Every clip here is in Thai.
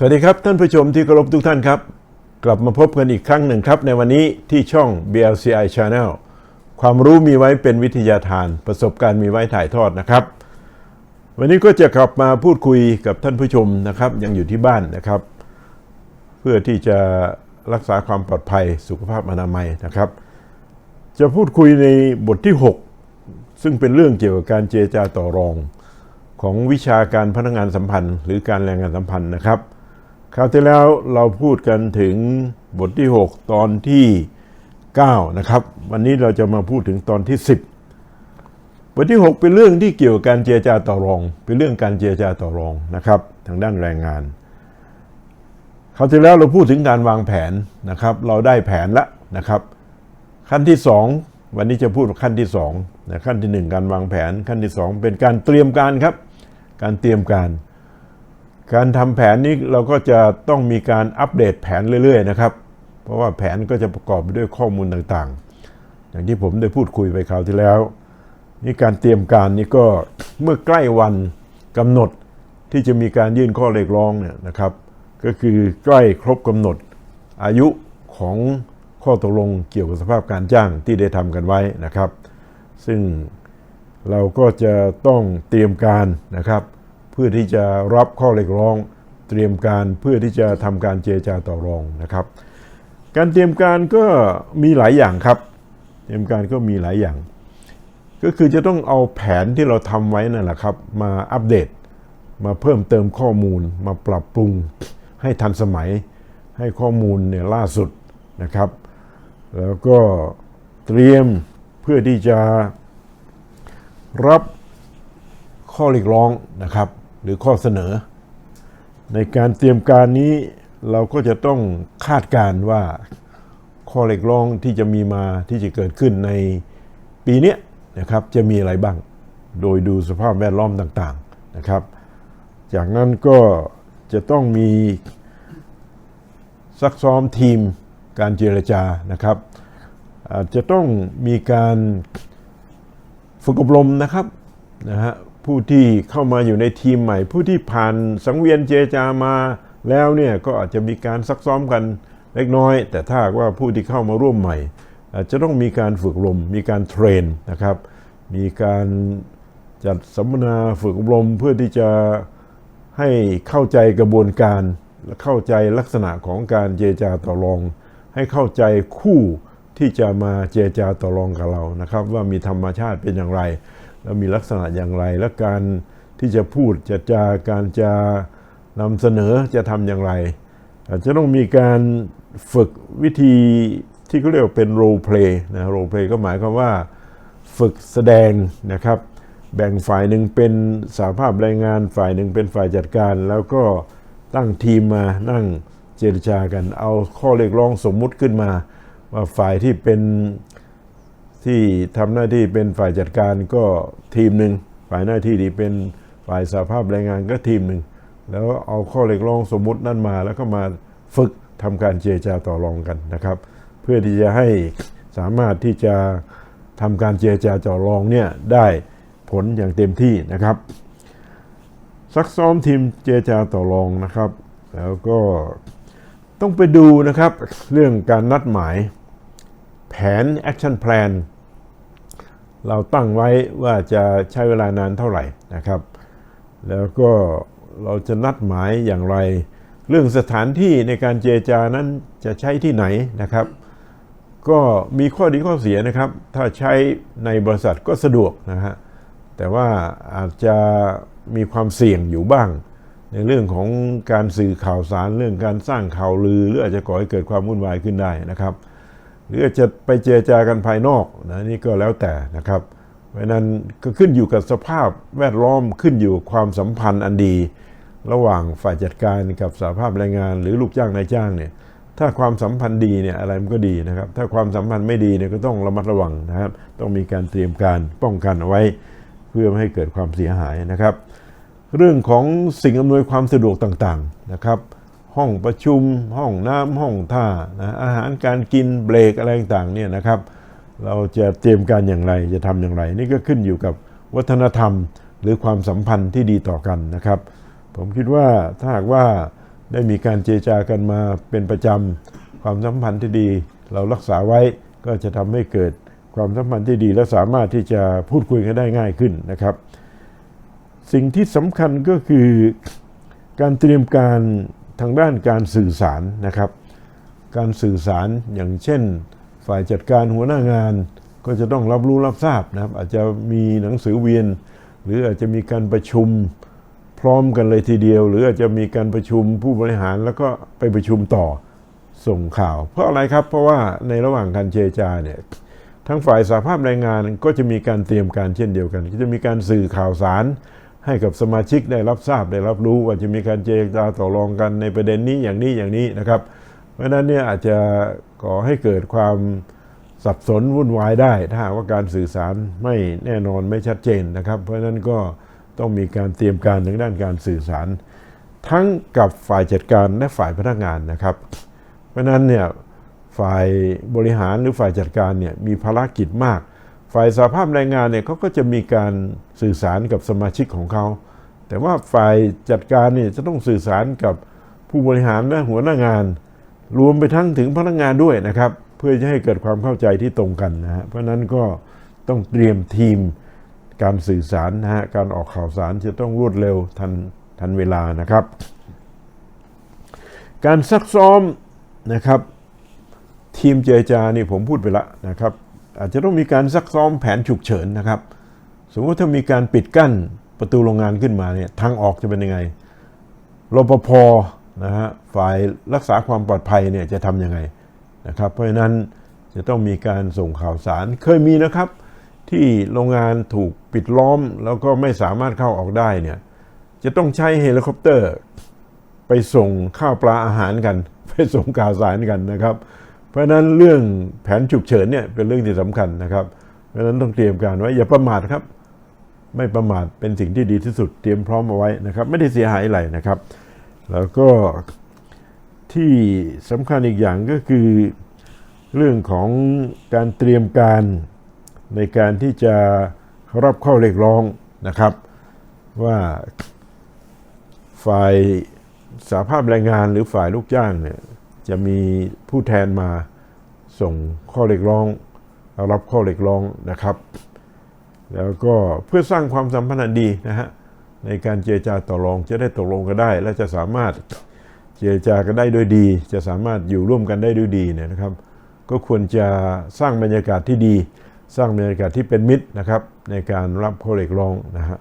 สวัสดีครับท่านผู้ชมที่เคารพทุกท่านครับ กลับมาพบกันอีกครั้งหนึ่งครับ ในวันนี้ที่ช่อง BLCI Channel ความรู้มีไว้เป็นวิทยาทาน ประสบการณ์มีไว้ถ่ายทอดนะครับ วันนี้ก็จะกลับมาพูดคุยกับท่านผู้ชมนะครับ ยังอยู่ที่บ้านนะครับ เพื่อที่จะรักษาความปลอดภัยสุขภาพอนามัยนะครับ จะพูดคุยในบทที่ 6 ซึ่งเป็นเรื่องเกี่ยวกับการเจรจาต่อรอง ของวิชาการพนักงานสัมพันธ์ หรือการแรงงานสัมพันธ์นะครับ คราวที่แล้วเราพูดกันถึงบทที่ 6 ตอนที่ 9 นะครับ วันนี้เราจะมาพูดถึงตอนที่ 10 บทที่ 6 เป็นเรื่องที่เกี่ยวกับการเจรจาต่อรอง เป็นเรื่องการเจรจาต่อรองนะครับ ทางด้านแรงงาน คราวที่แล้วเราพูดถึงการวางแผนนะครับ เราได้แผนแล้วนะครับ ขั้นที่ 2 วันนี้จะพูดขั้นที่2นะขั้นที่ 1 การวางแผนขั้นที่ 2 เป็นการเตรียมการครับ การเตรียมการ การทำแผนนี้เราก็จะต้องมีการอัปเดตแผนเรื่อยๆนะครับ เพราะว่าแผนก็จะประกอบไปด้วยข้อมูลต่างๆ อย่างที่ผมได้พูดคุยไปคราวที่แล้วนี่การเตรียมการนี่ก็เมื่อใกล้วันกำหนดที่จะมีการยื่นข้อเรียกร้องเนี่ยนะครับ ก็คือใกล้ครบกำหนดอายุของข้อตกลงเกี่ยวกับสภาพการจ้างที่ได้ทำกันไว้นะครับ ซึ่งเราก็จะต้องเตรียมการนะครับ พื่อที่จะรับข้อเรียกร้อง เตรียมการเพื่อที่จะทำการเจรจาต่อรองนะครับ การเตรียมการก็มีหลายอย่างครับ เตรียมการก็มีหลายอย่าง ก็คือจะต้องเอาแผนที่เราทำไว้นั่นแหละครับ มาอัปเดต มาเพิ่มเติมข้อมูล มาปรับปรุงให้ทันสมัย ให้ข้อมูลเนี่ยล่าสุดนะครับ แล้วก็เตรียมเพื่อที่จะรับข้อเรียกร้องนะครับ หรือข้อเสนอ ในการเตรียมการนี้เราก็จะต้องคาดการณ์ว่าข้อเรียกร้องที่จะมีมาที่จะเกิดขึ้นในปีนี้นะครับจะมีอะไรบ้าง โดยดูสภาพแวดล้อมต่างๆนะครับ จากนั้นก็จะต้องมีซักซ้อมทีมการเจรจานะครับ อาจจะต้องมีการฝึกอบรมนะครับนะฮะ ผู้ที่เข้ามาอยู่ในทีมใหม่ ผู้ที่ผ่านสังเวียนเจจามาแล้วเนี่ยก็อาจจะมีการซักซ้อมกันเล็กน้อย แต่ถ้าว่าผู้ที่เข้ามาร่วมใหม่ อาจจะต้องมีการฝึกอบรม มีการเทรนนะครับ มีการจัดสัมมนาฝึกอบรมเพื่อที่จะให้เข้าใจกระบวนการและเข้าใจลักษณะของการเจจาต่อรอง ให้เข้าใจคู่ที่จะมาเจจาต่อรองกับเรานะครับ ว่ามีธรรมชาติเป็นอย่างไร แล้วมีลักษณะอย่างไร และการที่จะพูดจะจาการจะนำเสนอจะทำอย่างไร อาจจะต้องมีการฝึกวิธีที่เขาเรียกว่าเป็น role play นะ role play ก็หมายความว่าฝึกแสดงนะครับ แบ่งฝ่ายหนึ่งเป็นสาภาพแรงงานฝ่ายหนึ่งเป็นฝ่ายจัดการ แล้วก็ตั้งทีมมานั่งเจรจากัน เอาข้อเรียกร้องสมมุติขึ้นมา ว่าฝ่ายที่เป็น ที่ทำหน้าที่เป็นฝ่ายจัดการก็ทีมหนึ่งฝ่ายหน้าที่ที่เป็นฝ่ายสาภาพแรงงานก็ทีมหนึ่งแล้วเอาข้อเรียกร้องสมมุตินั่นมา แล้วก็มาฝึกทำการเจรจาต่อรองกันนะครับ เพื่อที่จะให้สามารถที่จะทำการเจรจาต่อรองเนี่ยได้ผลอย่างเต็มที่นะครับ ซักซ้อมทีมเจรจาต่อรองนะครับ แล้วก็ต้องไปดูนะครับ เรื่องการนัดหมาย แผน action plan เราตั้งไว้ว่าจะใช้เวลานานเท่าไหร่นะครับ แล้วก็เราจะนัดหมายอย่างไร เรื่องสถานที่ในการเจรจานั้นจะใช้ที่ไหนนะครับ ก็มีข้อดีข้อเสียนะครับ ถ้าใช้ในบริษัทก็สะดวกนะฮะแต่ว่าอาจจะมีความเสี่ยงอยู่บ้าง ในเรื่องของการสื่อข่าวสารเรื่องการสร้างข่าวลือ หรืออาจจะก่อให้เกิดความวุ่นวายขึ้นได้นะครับ หรือจะไปเจรจากันภายนอกนะนี่ก็แล้วแต่นะครับ เพราะนั้นก็ขึ้นอยู่กับสภาพแวดล้อมขึ้นอยู่ความสัมพันธ์อันดี ระหว่างฝ่ายจัดการกับสาภาพแรงงาน หรือลูกจ้างนายจ้างเนี่ยถ้าความสัมพันธ์ดีเนี่ยอะไรมันก็ดีนะครับ ถ้าความสัมพันธ์ไม่ดีเนี่ยก็ต้องระมัดระวังนะครับ ต้องมีการเตรียมการป้องกันเอาไว้ เพื่อไม่ให้เกิดความเสียหายนะครับ เรื่องของสิ่งอำนวยความสะดวกต่างๆนะครับ ห้องประชุมห้องน้ำห้องท่านะอาหารการกินเบรกอะไรต่างเนี่ยนะครับ เราจะเตรียมการอย่างไรจะทำอย่างไร นี่ก็ขึ้นอยู่กับวัฒนธรรม หรือความสัมพันธ์ที่ดีต่อกันนะครับ ผมคิดว่าถ้าหากว่าได้มีการเจรจากันมาเป็นประจำความสัมพันธ์ที่ดี เรารักษาไว้ก็จะทำให้เกิดความสัมพันธ์ที่ดีและสามารถที่จะพูดคุยกันได้ง่ายขึ้นนะครับ สิ่งที่สำคัญก็คือการเตรียมการ ทางด้านการสื่อสารนะครับ การสื่อสารอย่างเช่น ฝ่ายจัดการหัวหน้างานก็จะต้องรับรู้รับทราบนะครับ อาจจะมีหนังสือเวียน หรืออาจจะมีการประชุมพร้อมกันเลยทีเดียว หรืออาจจะมีการประชุมผู้บริหารแล้วก็ไปประชุมต่อส่งข่าว เพราะอะไรครับเพราะว่าในระหว่างการเจรจาเนี่ยทั้งฝ่ายสาภาพแรงงานก็จะมีการเตรียมการเช่นเดียวกัน ก็จะมีการสื่อข่าวสาร ให้กับสมาชิกได้รับทราบได้รับรู้ว่าจะมีการเจรจาต่อรองกันในประเด็นนี้อย่างนี้อย่างนี้นะครับ เพราะฉะนั้นเนี่ยอาจจะก่อให้เกิดความสับสนวุ่นวายได้ ถ้าว่าการสื่อสารไม่แน่นอนไม่ชัดเจนนะครับ เพราะฉะนั้นก็ต้องมีการเตรียมการทางด้านการสื่อสาร ทั้งกับฝ่ายจัดการและฝ่ายพนักงานนะครับ เพราะฉะนั้นเนี่ยฝ่ายบริหารหรือฝ่ายจัดการเนี่ยมีภารกิจมาก ฝ่ายสาภาพแรงงานเนี่ยเขาก็จะมีการสื่อสารกับสมาชิกของเขา แต่ว่าฝ่ายจัดการเนี่ยจะต้องสื่อสารกับผู้บริหารและหัวหน้างาน รวมไปทั้งถึงพนักงานด้วยนะครับ เพื่อจะให้เกิดความเข้าใจที่ตรงกันนะฮะเพราะฉะนั้นก็ต้องเตรียมทีมการสื่อสารนะฮะการออกข่าวสารจะต้องรวดเร็วทันทันเวลานะครับ การซักซ้อมนะครับ ทีมเจรจานี่ผมพูดไปแล้วนะครับ อาจจะต้องมีการซักซ้อมแผนฉุกเฉินนะครับ สมมติถ้ามีการปิดกั้นประตูโรงงานขึ้นมาเนี่ยทางออกจะเป็นยังไงรปภนะฮะฝ่ายรักษาความปลอดภัยเนี่ยจะทำยังไงนะครับเพราะฉะนั้นจะต้องมีการส่งข่าวสารเคยมีนะครับ ที่โรงงานถูกปิดล้อมแล้วก็ไม่สามารถเข้าออกได้เนี่ยจะต้องใช้เฮลิคอปเตอร์ ไปส่งข้าวปลาอาหารกัน ไปส่งข่าวสารกันนะครับ ราะฉะนั้นเรื่องแผนฉุกเฉินเนี่ยเป็นเรื่องที่สำคัญนะครับ เพราะฉะนั้นต้องเตรียมการไว้อย่าประมาทครับ ไม่ประมาทเป็นสิ่งที่ดีที่สุดเตรียมพร้อมเอาไว้นะครับ ไม่ได้เสียหายอะไรนะครับ แล้วก็ที่สำคัญอีกอย่างก็คือเรื่องของการเตรียมการในการที่จะรับข้อเรียกร้องนะครับ ว่าฝ่ายสาภาพแรงงานหรือฝ่ายลูกจ้างเนี่ย จะมีผู้แทนมาส่งข้อเรียกร้อง รับข้อเรียกร้องนะครับ แล้วก็เพื่อสร้างความสัมพันธ์ดีนะฮะในการเจรจาต่อรองจะได้ตกลงกันได้ และจะสามารถเจรจากันได้ด้วยดี จะสามารถอยู่ร่วมกันได้ด้วยดีเนี่ยนะครับ ก็ควรจะสร้างบรรยากาศที่ดี สร้างบรรยากาศที่เป็นมิตรนะครับ ในการรับข้อเรียกร้องนะฮะ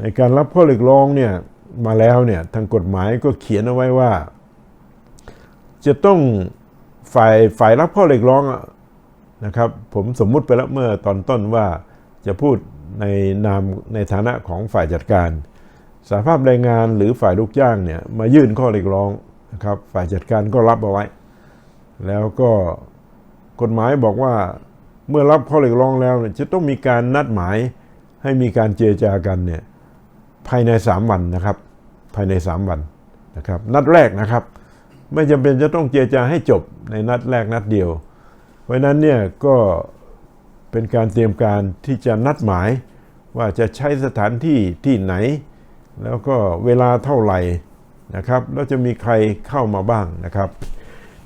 ในการรับข้อเรียกร้องเนี่ยมาแล้วเนี่ยทางกฎหมายก็เขียนเอาไว้ว่า จะต้องฝ่ายฝ่ายรับข้อเรียกร้องนะครับผมสมมุติไปแล้วเมื่อตอนต้นว่าจะพูดในนามในฐานะของฝ่ายจัดการสาภาพแรงงานหรือฝ่ายลูกจ้างเนี่ยมายื่นข้อเรียกร้องนะครับฝ่ายจัดการก็รับเอาไว้ แล้วก็กฎหมายบอกว่าเมื่อรับข้อเรียกร้องแล้วเนี่ยจะต้องมีการนัดหมายให้มีการเจรจากันเนี่ยภายใน 3 วันนะครับภายใน 3 วันนะครับนัดแรกนะครับ ไม่จำเป็นจะต้องเจรจาให้จบในนัดแรกนัดเดียว เพราะฉะนั้นเนี่ยก็เป็นการเตรียมการที่จะนัดหมายว่าจะใช้สถานที่ที่ไหน แล้วก็เวลาเท่าไหร่นะครับแล้วจะมีใครเข้ามาบ้างนะครับ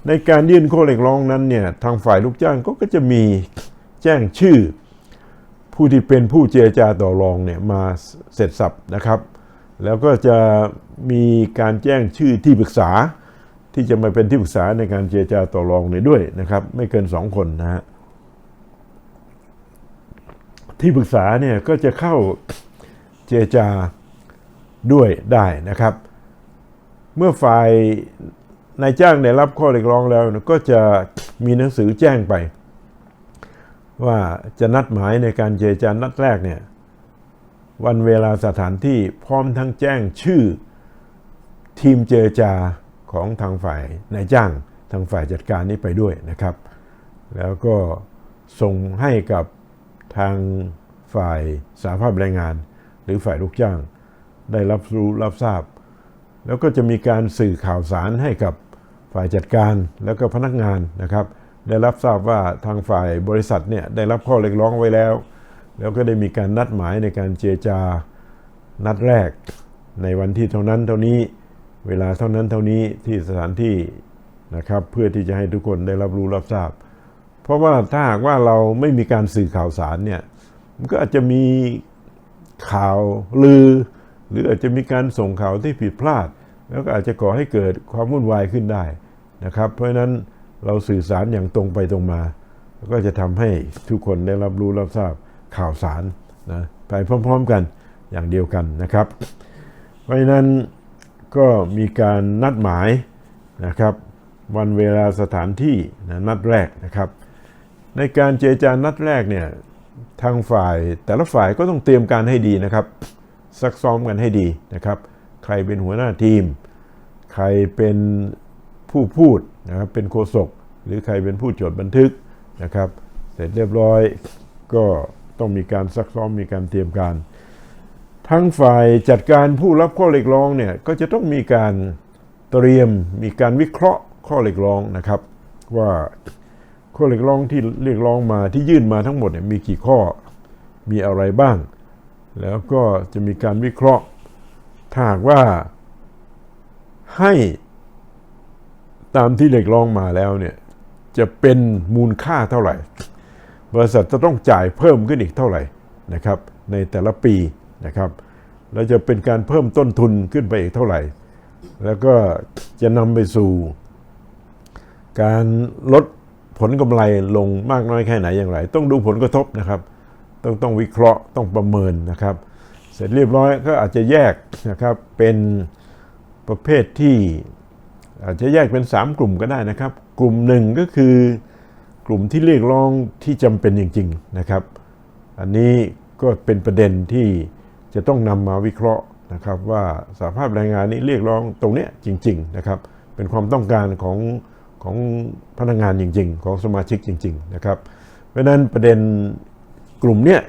ในการยื่นข้อเรียกร้องนั้นเนี่ยทางฝ่ายลูกจ้างก็ก็จะมีแจ้งชื่อ ผู้ที่เป็นผู้เจรจาต่อรองเนี่ยมาเสร็จสับนะครับ แล้วก็จะมีการแจ้งชื่อที่ปรึกษา ที่จะมาเป็นที่ปรึกษาในการเจรจาต่อรองในด้วยนะครับ ไม่เกินสองคนนะฮะที่ปรึกษาเนี่ยก็จะเข้าเจรจาด้วยได้นะครับ เมื่อฝ่ายนายจ้างได้รับข้อเรียกร้องแล้วก็จะมีหนังสือแจ้งไป ว่าจะนัดหมายในการเจรจานัดแรกเนี่ยวันเวลาสถานที่พร้อมทั้งแจ้งชื่อทีมเจรจา ของทางฝ่ายนายจ้างทางฝ่ายจัดการนี้ไปด้วยนะครับ แล้วก็ส่งให้กับทางฝ่ายสาภาพแรงงาน หรือฝ่ายลูกจ้าง ได้รับรู้รับทราบ แล้วก็จะมีการสื่อข่าวสารให้กับฝ่ายจัดการแล้วก็พนักงานนะครับ ได้รับทราบว่าทางฝ่ายบริษัทเนี่ยได้รับข้อเรียกร้องไว้แล้ว แล้วก็ได้มีการนัดหมายในการเจรจานัดแรกในวันที่เท่านั้นเท่านี้ เวลาเท่านั้นเท่านี้ที่สถานที่นะครับ เพื่อที่จะให้ทุกคนได้รับรู้รับทราบ เพราะว่าถ้าหากว่าเราไม่มีการสื่อข่าวสารเนี่ยมันก็อาจจะมีข่าวลือ หรืออาจจะมีการส่งข่าวที่ผิดพลาด แล้วก็อาจจะก่อให้เกิดความวุ่นวายขึ้นได้นะครับ เพราะฉะนั้นเราสื่อสารอย่างตรงไปตรงมา ก็จะทำให้ทุกคนได้รับรู้รับทราบข่าวสารนะไปพร้อม ๆ กันอย่างเดียวกันนะครับ เพราะฉะนั้น ก็มีการนัดหมายนะครับวันเวลาสถานที่นะนัดแรกนะครับ ในการเจรจานัดแรกเนี่ยทางฝ่ายแต่ละฝ่ายก็ต้องเตรียมการให้ดีนะครับ ซักซ้อมกันให้ดีนะครับ ใครเป็นหัวหน้าทีม ใครเป็นผู้พูดนะครับเป็นโฆษกหรือใครเป็นผู้จดบันทึกนะครับ เสร็จเรียบร้อยก็ต้องมีการซักซ้อมมีการเตรียมการ ทั้งฝ่ายจัดการผู้รับข้อเรียกร้องเนี่ยก็จะต้องมีการเตรียมมีการวิเคราะห์ข้อเรียกร้องนะครับ ว่าข้อเรียกร้องที่เรียกร้องมาที่ยื่นมาทั้งหมดเนี่ยมีกี่ข้อมีอะไรบ้าง แล้วก็จะมีการวิเคราะห์ ถ้าหากว่าให้ตามที่เรียกร้องมาแล้วเนี่ยจะเป็นมูลค่าเท่าไหร่ บริษัทจะต้องจ่ายเพิ่มขึ้นอีกเท่าไหร่นะครับ ในแต่ละปี นะครับแล้วจะเป็นการเพิ่มต้นทุนขึ้นไปอีกเท่าไหร่ แล้วก็จะนำไปสู่ การลดผลกำไรลงมากน้อยแค่ไหนอย่างไร ต้องดูผลกระทบนะครับ ต้องต้องวิเคราะห์ต้องประเมินนะครับ เสร็จเรียบร้อยก็อาจจะแยกนะครับเป็นประเภทที่อาจจะแยกเป็น 3 กลุ่มก็ได้นะครับ กลุ่มหนึ่งก็คือกลุ่มที่เรียกร้องที่จำเป็นจริงๆนะครับ อันนี้ก็เป็นประเด็นที่ จะต้องนำมาวิเคราะห์นะครับว่าสาภาพแรงงานนี้เรียกร้องตรงเนี้ยจริง ๆ นะครับ เป็นความต้องการของของพนักงานจริง ๆ ของสมาชิกจริง ๆ นะครับ เพราะนั้นประเด็นกลุ่มเนี้ย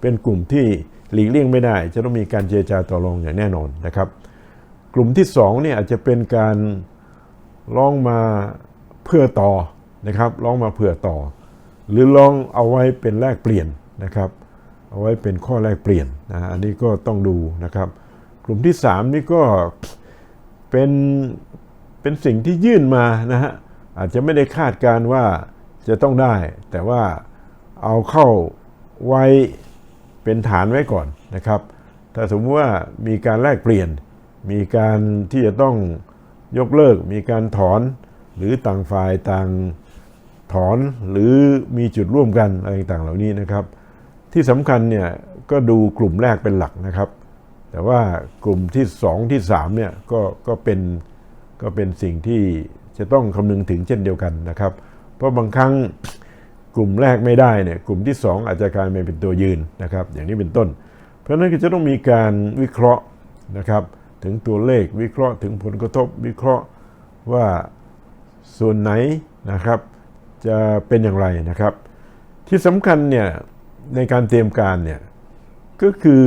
เป็นกลุ่มที่หลีกเลี่ยงไม่ได้ จะต้องมีการเจรจาต่อรองอย่างแน่นอนนะครับ กลุ่มที่2เนี่ยอาจจะเป็นการร้องมาเพื่อต่อนะครับร้องมาเพื่อต่อ หรือร้องเอาไว้เป็นแลกเปลี่ยนนะครับ เอาไว้เป็นข้อแลกเปลี่ยนนะอันนี้ก็ต้องดูนะครับ กลุ่มที่ 3 นี่ก็เป็นเป็นสิ่งที่ยื่นมานะฮะอาจจะไม่ได้คาดการ์ว่าจะต้องได้ แต่ว่าเอาเข้าไว้เป็นฐานไว้ก่อนนะครับ ถ้าสมมติว่ามีการแลกเปลี่ยน มีการที่จะต้องยกเลิก มีการถอนหรือต่างฝ่ายต่างถอนหรือมีจุดร่วมกันอะไรต่างเหล่านี้นะครับ ที่สำคัญเนี่ยก็ดูกลุ่มแรกเป็นหลักนะครับ แต่ว่ากลุ่มที่ 2 ที่3เนี่ยก็ก็เป็นก็เป็นสิ่งที่จะต้องคำนึงถึงเช่นเดียวกันนะครับ เพราะบางครั้งกลุ่มแรกไม่ได้เนี่ยกลุ่มที่ 2 อาจจะกลายมาเป็นตัวยืนนะครับ อย่างนี้เป็นต้น เพราะฉะนั้นก็จะต้องมีการวิเคราะห์นะครับ ถึงตัวเลขวิเคราะห์ถึงผลกระทบวิเคราะห์ว่าส่วนไหนนะครับ จะเป็นอย่างไรนะครับ ที่สำคัญเนี่ย ในการเตรียมการเนี่ยก็คือ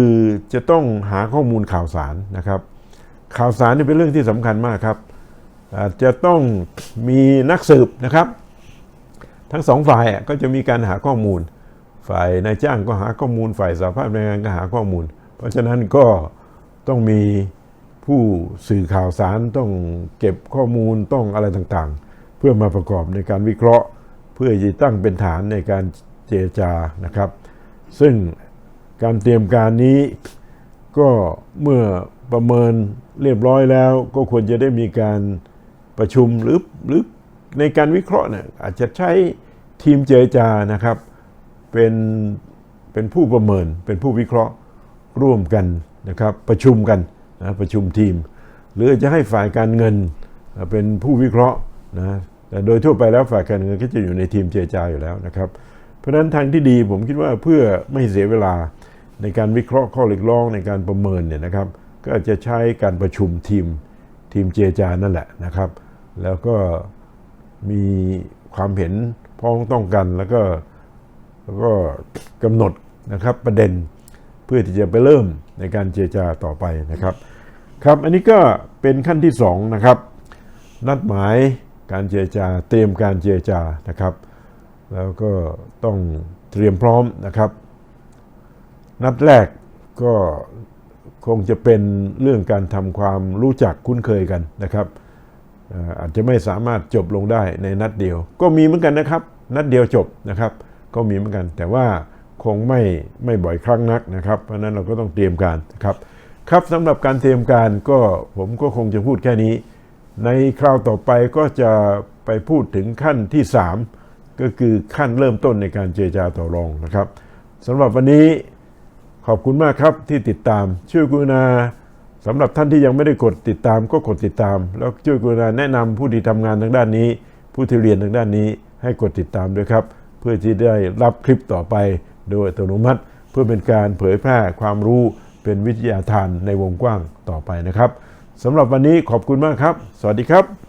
จะต้องหาข้อมูลข่าวสารนะครับ ข่าวสารนี่เป็นเรื่องที่สำคัญมากครับจะต้องมีนักสืบนะครับ ทั้งสองฝ่ายก็จะมีการหาข้อมูล ฝ่ายนายจ้างก็หาข้อมูลฝ่ายสหภาพแรงงานก็หาข้อมูล เพราะฉะนั้นก็ต้องมีผู้สื่อข่าวสารต้องเก็บข้อมูลต้องอะไรต่างๆ เพื่อมาประกอบในการวิเคราะห์ เพื่อจะตั้งเป็นฐานในการเจรจานะครับ ซึ่งการเตรียมการนี้ก็เมื่อประเมินเรียบร้อยแล้ว ก็ควรจะได้มีการประชุมหรือหรือในการวิเคราะห์เนี่ยอาจจะใช้ทีมเจรจานะครับเป็นเป็นผู้ประเมินเป็นผู้วิเคราะห์ร่วมกันนะครับประชุมกันนะประชุมทีม หรือจะให้ฝ่ายการเงินเป็นผู้วิเคราะห์นะแต่โดยทั่วไปแล้วฝ่ายการเงินก็จะอยู่ในทีมเจรจาอยู่แล้วนะครับ ราะฉะนั้นทางที่ดีผมคิดว่าเพื่อไม่เสียเวลาในการวิเคราะห์ข้อเรียกร้องในการประเมินเนี่ยนะครับ ก็อาจจะใช้การประชุมทีมทีมเจรจานั่นแหละนะครับ แล้วก็มีความเห็นพ้องต้องกันแล้วก็แล้วก็กำหนดนะครับประเด็นเพื่อที่จะไปเริ่มในการเจรจาต่อไปนะครับครับอันนี้ก็เป็นขั้นที่สองนะครับนัดหมายการเจรจาเตรียมการเจรจานะครับ แล้วก็ต้องเตรียมพร้อมนะครับ นัดแรกก็คงจะเป็นเรื่องการทำความรู้จักคุ้นเคยกันนะครับอาจจะไม่สามารถจบลงได้ในนัดเดียว ก็มีเหมือนกันนะครับ นัดเดียวจบนะครับ ก็มีเหมือนกัน แต่ว่าคงไม่ไม่บ่อยครั้งนักนะครับ เพราะฉะนั้นเราก็ต้องเตรียมการนะครับ ครับสำหรับการเตรียมการก็ผมก็คงจะพูดแค่นี้ ในคราวต่อไปก็จะไปพูดถึงขั้นที่ 3 ก็คือขั้นเริ่มต้นในการเจรจาต่อรองนะครับสำหรับวันนี้ขอบคุณมากครับที่ติดตาม ช่วยกรุณาสำหรับท่านที่ยังไม่ได้กดติดตามก็กดติดตาม แล้วช่วยกรุณาแนะนำผู้ที่ทำงานทางด้านนี้ ผู้ที่เรียนทางด้านนี้ให้กดติดตามด้วยครับ เพื่อที่ได้รับคลิปต่อไปโดยอัตโนมัติ เพื่อเป็นการเผยแพร่ความรู้เป็นวิทยาทานในวงกว้างต่อไปนะครับสำหรับวันนี้ขอบคุณมากครับ สวัสดีครับ